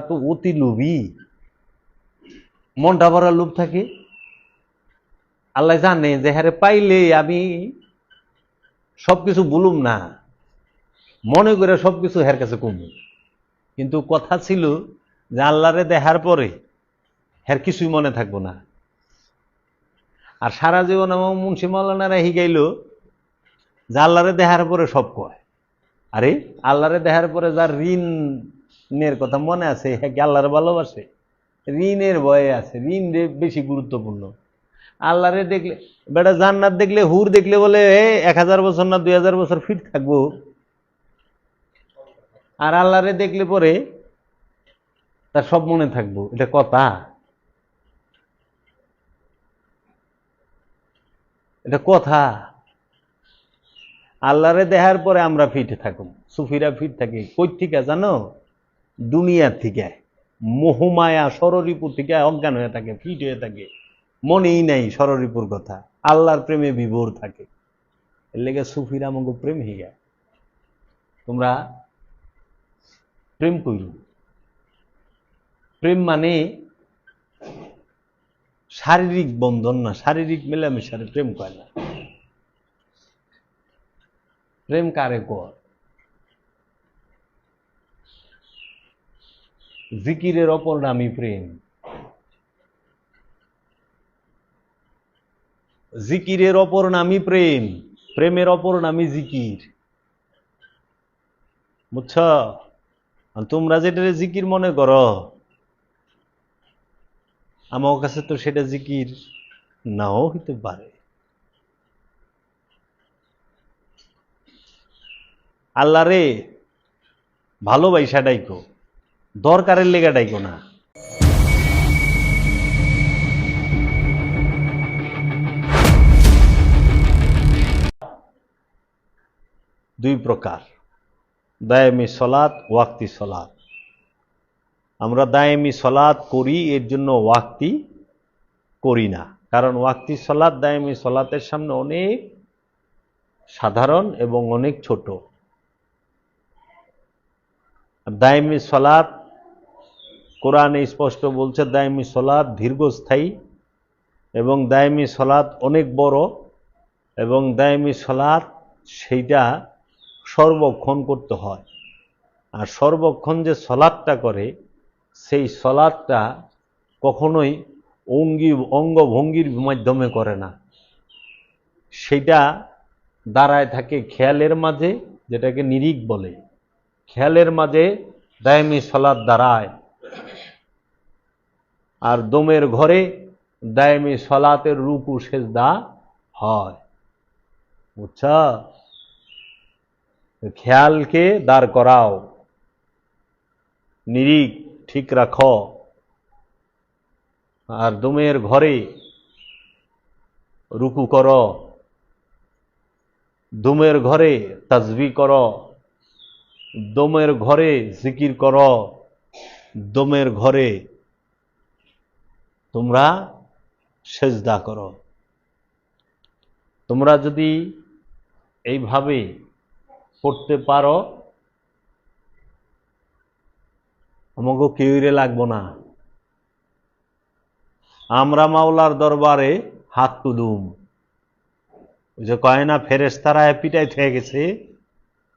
তো অতি লোভী। মনটা ভরা লোভ থাকে। আল্লাহ জানে যে হারে পাইলে আমি সবকিছু বলুম না। মনে করে সবকিছু হের কাছে কমু। কিন্তু কথা ছিল যে, আল্লাহরে দেখার পরে হের কিছুই মনে থাকব না। আর সারা জীবন আমার মুন্সি মৌলানারা হিগাইল যে, আল্লাহরে দেখার পরে সব কয়। আরে, আল্লাহরে দেখার পরে যার ঋণের কথা মনে আছে? হ্যাঁ আল্লাহরে ভালোবাসে? ঋণের ভয়ে আছে, ঋণ বেশি গুরুত্বপূর্ণ। আল্লাহরে দেখলে, বেটা জান্নাত দেখলে, হুর দেখলে বলে, এ, এক হাজার বছর না দুই হাজার বছর ফিট থাকব? আর আল্লাহরে দেখলে পরে, তার সব মনে থাকব। এটা কথা। এটা কথা। আল্লাহরে দেখার পরে আমরা ফিট থাকুম। সুফিরা ফিট থাকি। কই থেকে জানো? দুনিয়ার থেকে, মোহমায়া সররিপুর থেকে অজ্ঞান হয়ে থাকে, ফিট হয়ে থাকে, মনেই নাই সররিপুর কথা, আল্লাহর প্রেমে বিভোর থাকে। এর লেগে সুফিরা আমাকে প্রেম হিগা তোমরা প্রেম কইল প্রেম মানে শারীরিক বন্ধন না, শারীরিক মেলামেশার প্রেম কয় না। প্রেম কারে কর জিকিরের অপর নামই প্রেম। জিকিরের অপর নামই প্রেম, প্রেমের অপর নামই জিকির। বুঝছ? তোমরা যেটা জিকির মনে করো, আমার কাছে তো সেটা জিকির নাও হইতে পারে। আল্লাহ রে ভালোবাইসা ডাইকো দরকারের লেগা ডাইকো না। দুই প্রকার। দায়ামি সলাৎ, ওয়াক্তি সলাৎ। আমরা দায়ামি সলাৎ করি, এর জন্য ওয়াক্তি করি না। কারণ ওয়াক্তি সলাৎ, দায়ামি সলাতের সামনে অনেক সাধারণ এবং অনেক ছোট। দায়মি সলাৎ কোরআনে স্পষ্ট বলছে, দায়মি সলাৎ দীর্ঘস্থায়ী এবং দায়মি সলাদ অনেক বড় এবং দায়মি সলাদ সেইটা সর্বক্ষণ করতে হয়। আর সর্বক্ষণ যে সলাদটা করে, সেই সলাদটা কখনোই অঙ্গি, অঙ্গভঙ্গির মাধ্যমে করে না। সেটা দাঁড়ায় থাকে খেয়ালের মাঝে, যেটাকে নিরিক বলে। খেয়ালের মাঝে দায়মি সলাদ দাঁড়ায়। আর দমের ঘরে দায়মি সলাতের রুকু সেজদা হয়। বুঝছা খেয়ালকে দাঁড় করাও। নিরিক ঠিক রাখো। আর দমের ঘরে রুকু কর। দমের ঘরে তাজবি করো। দমের ঘরে জিকির কর। দমের ঘরে তোমরা সেজদা করো। তোমরা যদি এইভাবে পড়তে পারো আমাকে কেউরে লাগবো না। আমরা মাওলার দরবারে হাত তুলুম। যে কয় না ফেরেস্তারা পিটাই থেকে গেছে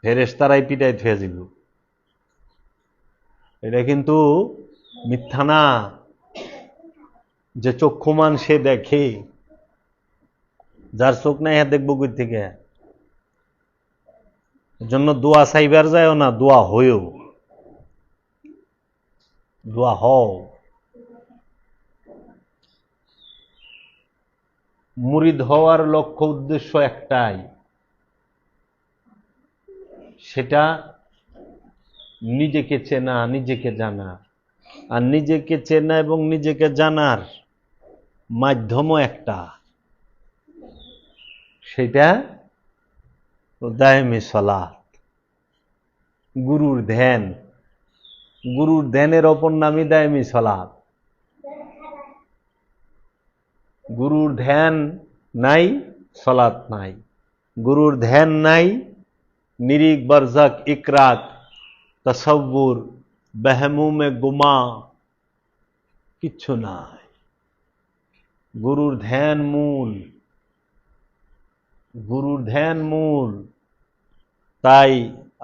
ফেরেস্তারাই পিটাই থুয়ে দিব এটা কিন্তু মিথ্যা না। যে চক্ষুমান সে দেখে, যার চোখ নাই হ্যাঁ দেখব কই থেকে? জন্য দোয়া চাইবার যায়ও না, দোয়া হয়েও। দোয়া হও। মুরিদ হওয়ার লক্ষ্য উদ্দেশ্য একটাই। সেটা নিজেকে চেনা, নিজেকে জানা। আর নিজেকে চেনা এবং নিজেকে জানার মাধ্যমও একটা। সেটা দায়মে সলাৎ। গুরুর ধ্যান। গুরুর ধ্যানের অপর নামই দায়মি সলাৎ। গুরুর ধ্যান নাই, সলাৎ নাই। গুরুর ধ্যান নাই নিরিক বারজাক, ইকরাত, তসব্বুর, বেহমুমে গুমা, কিচ্ছু নাই। গুরুর ধ্যান মূল গুরুর ধ্যান মূল তাই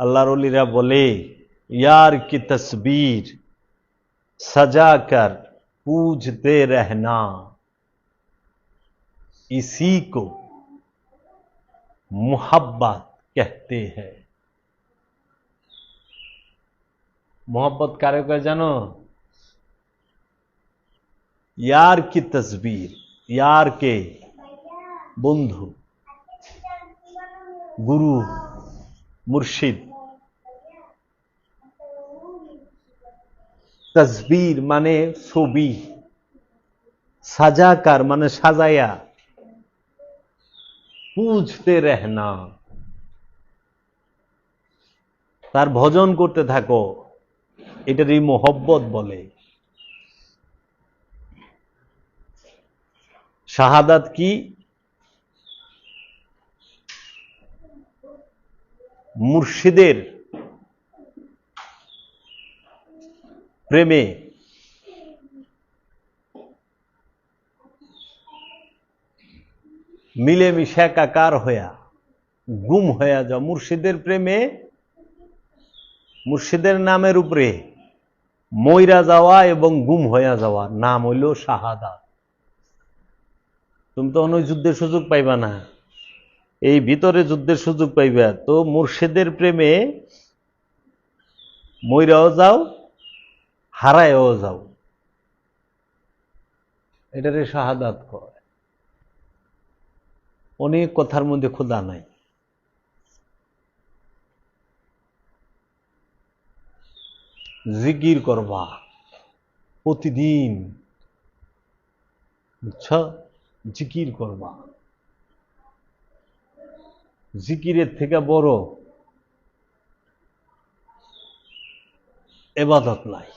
আল্লাহর অলিরা বলে यार की तस्वीर सजा कर पूजते रहना इसी को मोहब्बत कहते हैं मोहब्बत কারে কয় জানো यार की तस्वीर ইয়ার কে বন্ধু। গুরু। মুর্শিদ। তসবির মানে ছবি। সাজাকার মানে সাজায়া। পুজতে রেহনা। তার ভজন করতে থাকো। এটারই মোহব্বত বলে। শাহাদাত কি? মুর্শিদের প্রেমে। মিলেমিশে একাকার হইয়া, গুম হইয়া যাও। মুর্শিদের প্রেমে, মুর্শিদের নামের উপরে ময়রা যাওয়া এবং গুম হইয়া যাওয়া, নাম হইল শাহাদা তুমি তো অন্য যুদ্ধের সুযোগ পাইবা না। এই ভিতরে যুদ্ধের সুযোগ পাইবা। তো মুর্শিদের প্রেমে ময়রাও যাও, হারায়ও যাও। এটারে শাহাদাত অনেক কথার মধ্যে ক্ষুদা নাই। জিকির করবা। প্রতিদিন। বুঝছ? জিকির করবা। জিকিরের থেকে বড় এবাদত নাই।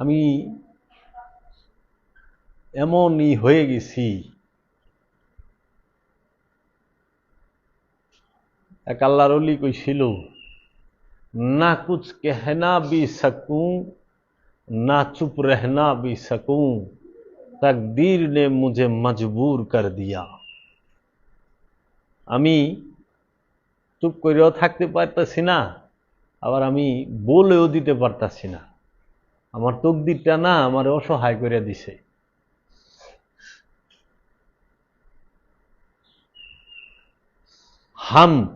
আমি এমনই হয়ে গেছি, এক আল্লাহর অলি কইছিল না কুচ কেহেনা বি সকু ना चुप रहना भी सकूं तकदीर ने मुझे मजबूर कर दिया আমি চুপ করেও থাকতে পারতাছি না আবার আমি বলেও দিতে পারতাছি না আমার তকদিরটা না আমার অসহায় করে দিছে হামদ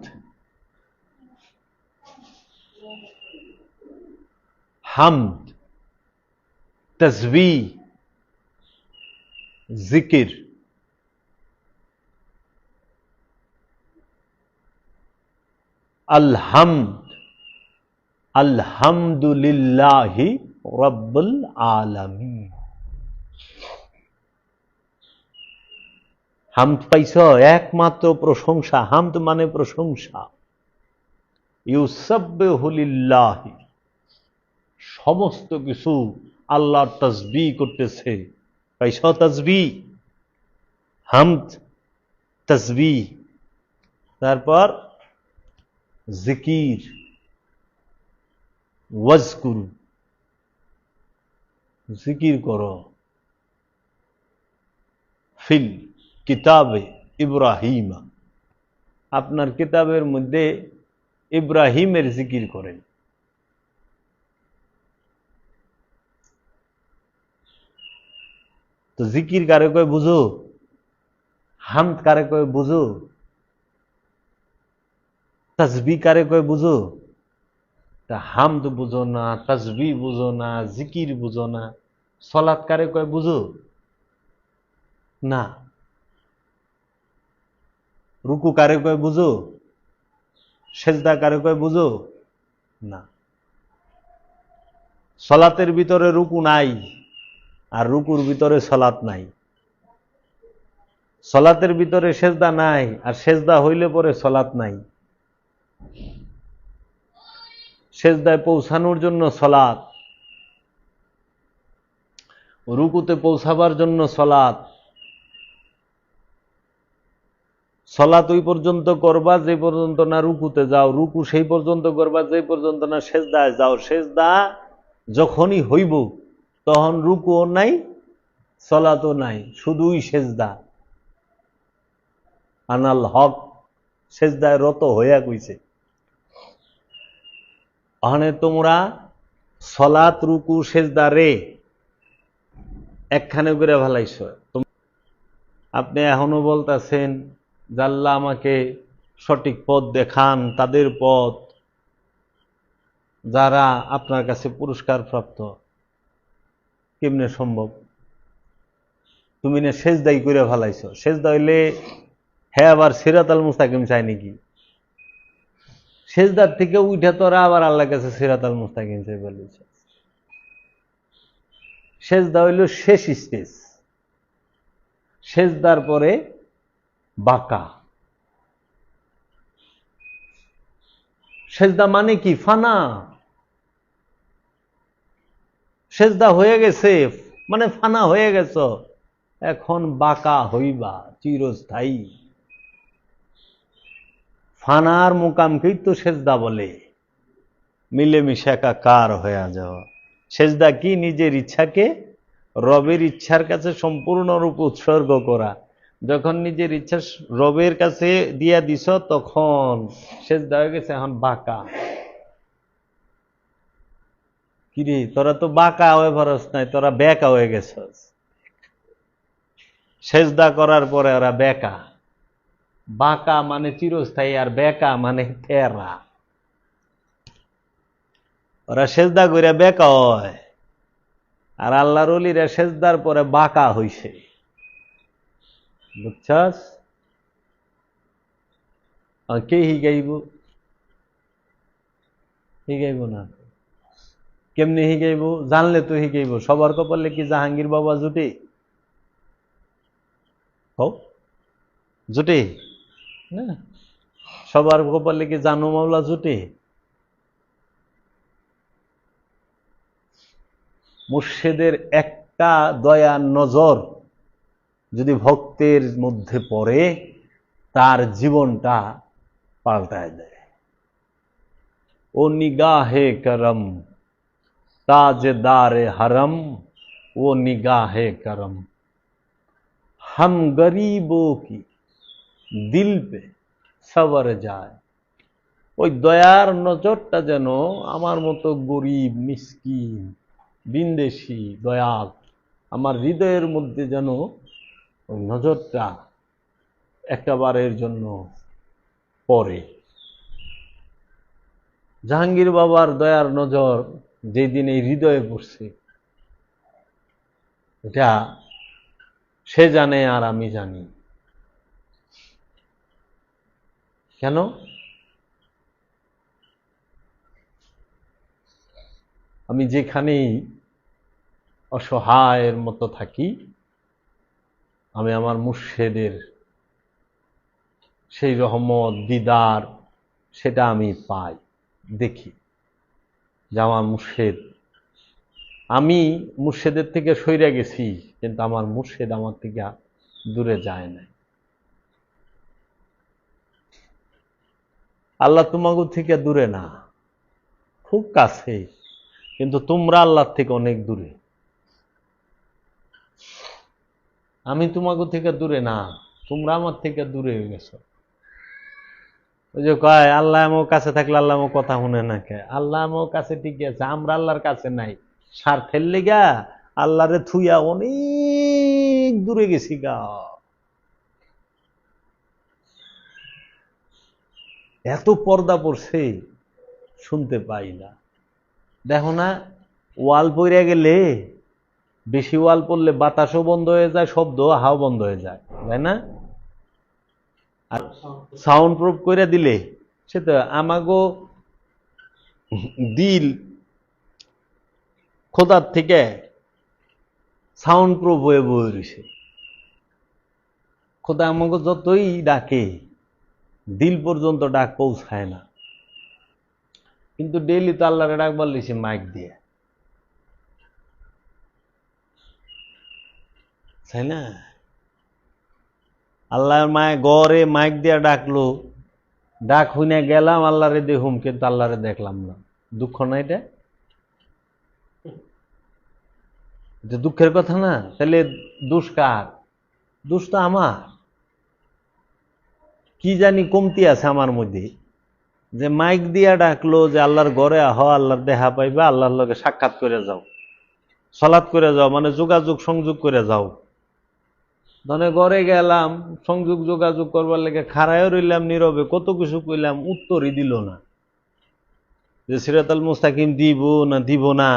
হামদ তসবি জিকির। আলহামদ, আলহামদুলিল্লাহি রব্বুল আলামিন। হামদ পাইছ, একমাত্র প্রশংসা। হামদ মানে প্রশংসা। ইউসাব্বিহুলিল্লাহি, সমস্ত কিছু আল্লাহর তসবি করতেছে। তসবি হামদ তসবি তারপর জিকির, ওয়াজকুরু। জিকির করো। ফিল কিতাবে ইব্রাহিম। আপনার কিতাবের মধ্যে ইব্রাহিমের জিকির করেন। তো জিকির কারে কয় বুঝো? হামদ কারে কয় বুঝো? তসবি কারে কয় বুঝো? তা হামদ বুঝো না তসবি বুঝো না, জিকির বুঝো না, সলাৎ কারে কয় বুঝো? না। রুকু কারে কয় বুঝো? সেজদা কারে কয় বুঝো? না। সলাতের ভিতরে রুকু নাই। আর রুকুর ভিতরে সলাত নাই। সলাতের ভিতরে সেজদা নাই, আর সেজদা হইলে পরে সলাত নাই। সেজদায় পৌঁছানোর জন্য সলাত রুকুতে পৌঁছাবার জন্য সলাত সলাত ওই পর্যন্ত করবা, যে পর্যন্ত না রুকুতে যাও। রুকু সেই পর্যন্ত করবা, যে পর্যন্ত না সেজদায় যাও। সেজদা যখনই হইব তখন রুকুও নাই, সলাতও নাই, শুধুই সেজদা। আনাল হক সেজদায় রত হইয়া কইছে ওখানে তোমরা সলাত, রুকু, সেজদা রে একখানে করে ভালাইছ আপনি এখনও বলতেছেন, জাল্লা আমাকে সঠিক পথ দেখান, তাদের পথ যারা আপনার কাছে পুরস্কার প্রাপ্ত কেমনে সম্ভব? তুমি না সেজদাই করে ফেলাইছ। সেজদা হইলে হ্যাঁ আবার সিরাত আল মুস্তাকিম চাই নাকি? সেজদার থেকে উঠে তোরা আবার আল্লাহ কাছে সিরাত আল মুস্তাকিম চাই বলেছে। সেজদা হইল শেষ স্টেজ। সেজদার পরে বাঁকা। সেজদা মানে কি? ফানা। সেজদা হয়ে গেছে মানে ফানা হয়ে গেছ, এখন বাঁকা হইবা, চিরস্থায়ী। ফানার মোকামকেই তো সেজদা বলে। মিলেমিশে একাকার হয়ে যাওয়া। সেজদা কি নিজের ইচ্ছাকে? রবের ইচ্ছার কাছে সম্পূর্ণরূপে উৎসর্গ করা। যখন নিজের ইচ্ছা রবের কাছে দিয়া দিছ, তখন সেজদা হয়ে গেছে, এখন বাঁকা। কিরে, তোরা তো বাঁকা হয়ে পারস নাই, তোরা বেকা হয়ে গেছস। সেজদা করার পরে ওরা বেকা। বাঁকা মানে চিরস্থায়ী আর বেকা মানে তেরা। ওরা সেজদা করে বেকা হয়। আর আল্লাহর অলিরা সেজদার পরে বাঁকা হইছে। বুঝছস? কে হিগাইব হিগাইব না। কেমনি হিগাইব জানলে তো হিগাইব সবার কপালে কি জাহাঙ্গীর বাবা জুটে? হও জুটে? না। সবার কপালে কি জানু মাওলা জুটে? মুর্শেদের একটা দয়া নজর যদি ভক্তের মধ্যে পড়ে তার জীবনটা পাল্টায় দেয়। ও নিগাহে করম। ताजदार हरम वो निगाह करम हम गरीबों की দিল পে সবর যায় ওই দয়ার নজরটা যেন আমার মতো গরিব মিসকিন বিন্দেশি দয়াল আমার হৃদয়ের মধ্যে যেন ওই নজরটা একটাবারের জন্য পড়ে জাহাঙ্গীর বাবার দয়ার নজর যেদিন এই হৃদয়ে পড়ছে, এটা সে জানে আর আমি জানি। কেন? আমি যেখানেই অসহায়ের মতো থাকি, আমি আমার মুর্শেদের সেই রহমত, দিদার, সেটা আমি পাই, দেখি। যে মুর্শেদ। আমি মুর্শেদের থেকে সইরা গেছি, কিন্তু আমার মুর্শেদ আমার থেকে দূরে যায় না আল্লাহ তোমাগো থেকে দূরে না, খুব কাছে কিন্তু তোমরা আল্লাহর থেকে অনেক দূরে। আমি তোমাগো থেকে দূরে না, তোমরা আমার থেকে দূরে হয়ে গেছো। ওই যে কয়, আল্লাহ আমার কাছে থাকলে আল্লাহ আমার কথা শুনে না কে? আল্লাহ আমার কাছে ঠিক আছে, আমরা আল্লাহর কাছে নাই। স্বার্থের লেগা আল্লাহরে থুইয়া অনেক দূরে গেছি গা। এত পর্দা পড়ছে, শুনতে পাই না। দেখো না, ওয়াল পইরা গেলে বেশি ওয়াল পড়লে বাতাসও বন্ধ হয়ে যায় শব্দ হাও বন্ধ হয়ে যায়, তাই না? আর সাউন্ড প্রুফ করে দিলে, সে তো আমাগো দিল খোদার থেকে সাউন্ড প্রুফ হয়ে বয়ে রয়েছে খোদা আমাকে যতই ডাকে, দিল পর্যন্ত ডাক পৌঁছায় না। কিন্তু ডেইলি তো আল্লাহরে ডাক বললিছে মাইক দিয়ে। তাই না? আল্লাহর মায় গড়ে মাইক দিয়া ডাকলো। ডাক হইনে গেলাম, আল্লাহরে দেখুম, কিন্তু আল্লাহরে দেখলাম না। দুঃখ না এটা? এটা দুঃখের কথা না? তাহলে দোষ কার? দোষ তো আমার। কি জানি কমতি আছে আমার মধ্যে। যে মাইক দিয়া ডাকলো যে আল্লাহর ঘরে আহ, আল্লাহর দেহা পাইবা, আল্লাহর লগে সাক্ষাৎ করে যাও। সলাৎ করে যাও মানে যোগাযোগ, সংযোগ করে যাও। ধনে ঘরে গেলাম, সংযোগ যোগাযোগ করবার লেগে খাড়ায়ও রইলাম নীরবে, কত কিছু কইলাম, উত্তরই দিল না। যে সিরাতাল মুস্তাকিম দিব না দিব না,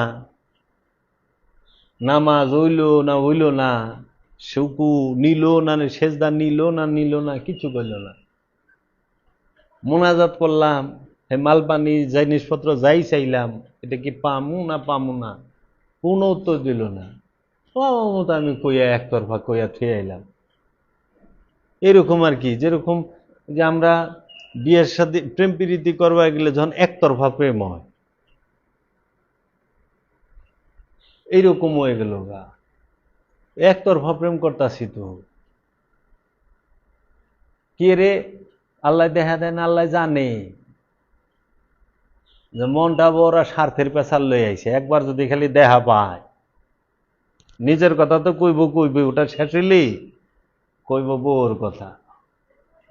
নামাজ হইল না হইল না শুকু নিল না, সেজদা নিল না নিল না, কিছু কইল না। মোনাজাত করলাম, হে মাল পানি জিনিসপত্র যাই চাইলাম, এটা কি পামু না পামু না? কোনো উত্তর দিল না। আমার মতো আমি কইয়া একতরফা কইয়া থুয়ে আইলাম। এরকম আর কি, যেরকম যে আমরা বিয়ের সাথে প্রেম প্রীতি করবা গেলে যখন একতরফা প্রেম হয়। এইরকম হয়ে গেল গা। একতরফা প্রেম করতাছি তো। কে রে? আল্লাহ দেখা দেয় না, আল্লাহ জানে। যে মনটা ওরা স্বার্থের পেশার লই আইছে, একবার যদি খালি দেখা পায়। নিজের কথা তো কইব কইব, ওটা শেষ হইলি? কইব বউর কথা।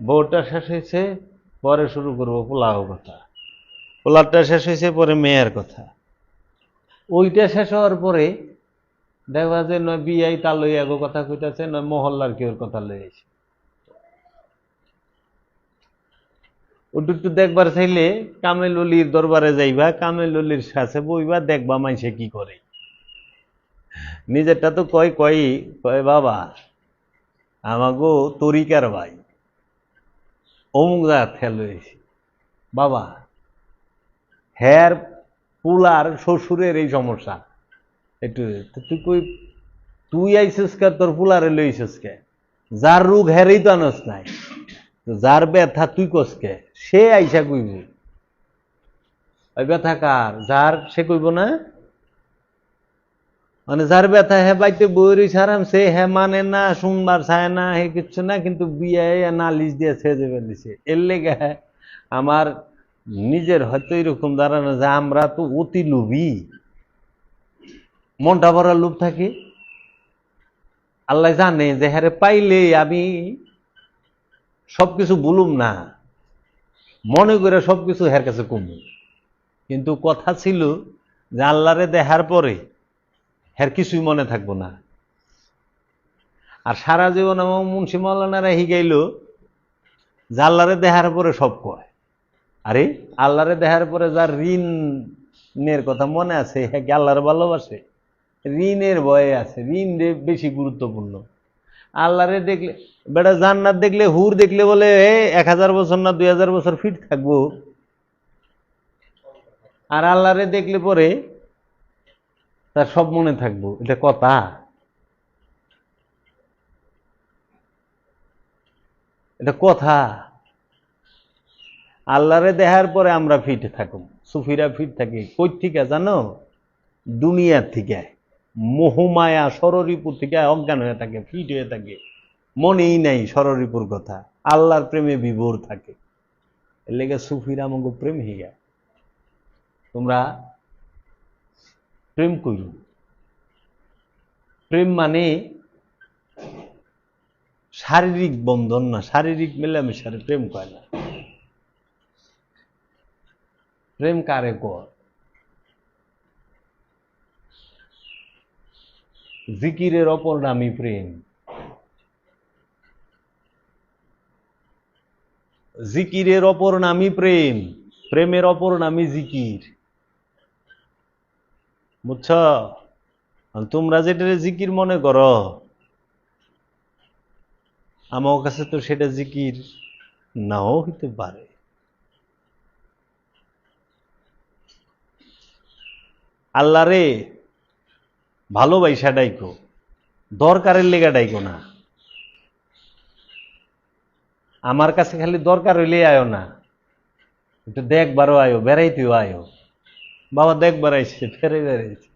বউটা শেষ হয়েছে পরে শুরু করব পোলাও কথা। পোলাওটা শেষ হয়েছে পরে মেয়ের কথা। ওইটা শেষ হওয়ার পরে দেখবা যে নয় বিয়াই তার লই আগো কথা কইতাছে, নয় মহল্লার কেউর কথা লই আইছে। ওটু একটু দেখবার চাইলে কামেল অলির দরবারে যাইবা, কামেল অলির কাছে বইবা, দেখবা মাইসে কি করে। নিজেরটা তো কয় কয় কয় বাবা? আমাগো তরিকার ভাই। অমুক জায়গা হয়েছি বাবা, হ্যার পুলার শ্বশুরের এই সমস্যা। একটু তুই কই, তুই আইসিস কে, তোর পুলারে লইছিস কে? যার রোগ হ্যারেই তো আনস নাই। যার ব্যথা তুই কস কে? সে আইসা কইব। ওই ব্যথা কার? যার, সে কইব না? মানে যার ব্যথা হ্যাঁ বাইতে বইরি সারাম সে হ্যাঁ মানে না, শুনবার চায় না, হে কিচ্ছু না, কিন্তু বিয়ে নালিশ দিয়ে ছেড়ে দিছে এর লেগে আমার নিজের হয়তো এরকম দাঁড়ানো যে আমরা তো অতি লোভী। মনটা ভরা লোভ থাকে। আল্লাহ জানে যে হ্যারে পাইলে আমি সব কিছু বলুম না। মনে করে সব কিছু হের কাছে কমু। কিন্তু কথা ছিল যে আল্লাহরে দেখার পরে হের কিছুই মনে থাকব না। আর সারা জীবন আমার মুন্সি মৌলানারা হিগাইল যে আল্লাহরে দেখার পরে সব কয়। আরে, আল্লাহরে দেহার পরে যার ঋণের কথা মনে আছে হ্যাঁ আল্লাহরে ভালোবাসে? ঋণের ভয়ে আছে, ঋণ বেশি গুরুত্বপূর্ণ। আল্লাহরে দেখলে, বেটা জান্নাত দেখলে, হুর দেখলে বলে, এ, এক হাজার বছর না দুই হাজার বছর ফিট থাকব। আর আল্লাহরে দেখলে পরে তার সব মনে থাকব। এটা কথা। এটা কথা। আল্লাহরে দেখার পরে আমরা ফিট থাকুম। সুফিরা ফিট থাকি। কই থেকে জানো? দুনিয়ার থেকে মোহমায়া সররিপুর থেকে অজ্ঞান হয়ে থাকে, ফিট হয়ে থাকে। মনেই নাই সররিপুর কথা। আল্লাহর প্রেমে বিভোর থাকে। এর লেগে সুফিরা আমাকে প্রেম হিয়া তোমরা প্রেম কইল প্রেম মানে শারীরিক বন্ধন না, শারীরিক মেলামেশার প্রেম কয় না। প্রেম কারে কর জিকিরের অপর নামই প্রেম। জিকিরের অপর নামই প্রেম, প্রেমের অপর নামই জিকির। বুঝছ? তোমরা যেটা জিকির মনে করো, আমার কাছে তো সেটা জিকির নাও হইতে পারে। আল্লাহরে ভালোবাসা ডাইকো, দরকারের লেগা ডাইকো না। আমার কাছে খালি দরকার হইলে আয়ো না। একটু দেখবারও আয়ো, বেড়াইতেও আয়ো। বাবা দেখবার আইছে ফেরে বেড়াইছে।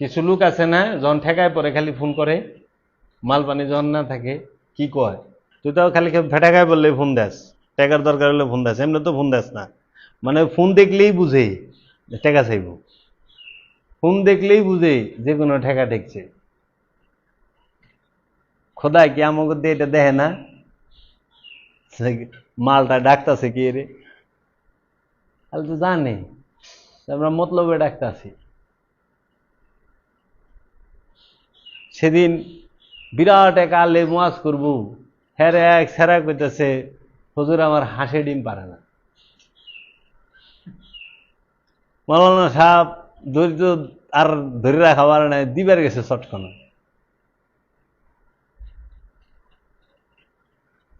কিছু লোক আছে না, যখন ঠেকায় পরে খালি ফোন করে, মাল পানি যখন না থাকে, কি কয়? তুই তাও খালি ফেটাকায় বললে ফোন দেস টাকার দরকার হলে ফোন দেস, এমনি তো ফোন দেস না। মানে ফোন দেখলেই বুঝে টাকা চাইব। ফোন দেখলেই বুঝে যে কোনো ঠেকা ঠেকছে। খোদায় কি আমাকে দিয়ে এটা দেখে না? মালটা ডাকতাছে কি রে? তাহলে তো জানে আমরা মতলবে ডাকতাছি। সেদিন বিরাট এক আলে মোয়াজ করব হ্যাঁ এক সেরা কইতেছে, হজুর আমার হাঁসে ডিম পারে না। মৌলানা সাহেব দরিদ্র আর ধরে রাখা পারে না দিবার গেছে চটকনা তো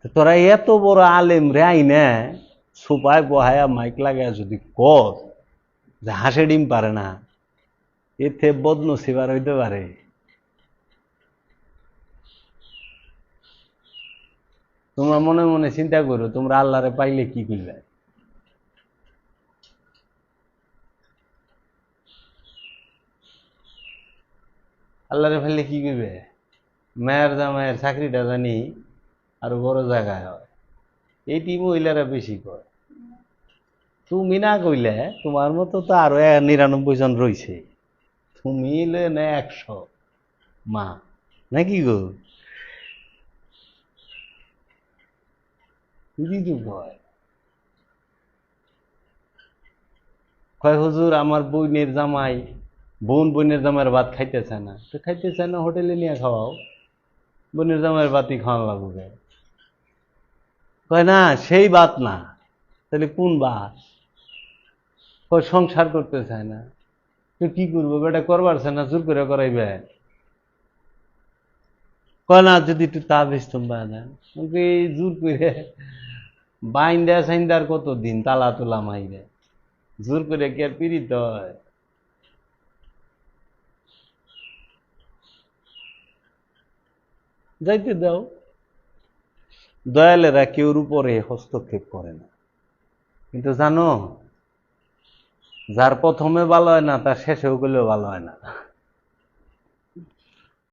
তোরা এত বড় আলেম রে আই না সোপায় বহায়া মাইক লাগায় যদি কর যে হাঁসে ডিম পারে না, এতে বদনসিবার হইতে পারে। তোমরা মনে মনে চিন্তা করো, তোমরা আল্লাহরে পাইলে কি করবে আল্লাহরে পাইলে কি করবে মায়ের জামাইয়ের চাকরিটা জানি আরও বড় জায়গায় হয়। এইটি মহিলারা বেশি কয় তুমি না কইলে, তোমার মতো তো আরও নিরানব্বই জন রইছে। তুমি লে না একশো মা। নাকি গো? কয়, হুজুর, আমার বোনের জামাই, বোন বোনের জামাইয়ের ভাত খাইতেছে না। তো খাইতে চায় না, হোটেলে নিয়ে খাওয়াও। বোনের জামাইয়ের ভাতই খাওয়ানো লাগবে। কয়, না, সেই বাত না। তাহলে কোন বাত? কয়, সংসার করতে চায় না। তো কি করব, বেটা, করবার চায় না? জোর করে করাইবে? কয়, না, যদি একটু তা বেচতাম বা না আমাকে এই জোর করে বাইন্দা সাইন্দার কত দিন তালা তোলা মাইরে? জোর করে কে পিড়িত হয়? যাইতে দাও। দয়ালেরা কেউর উপরে হস্তক্ষেপ করে না। কিন্তু জানো, যার প্রথমে ভালো হয় না, তার শেষেও গেলেও ভালো হয় না।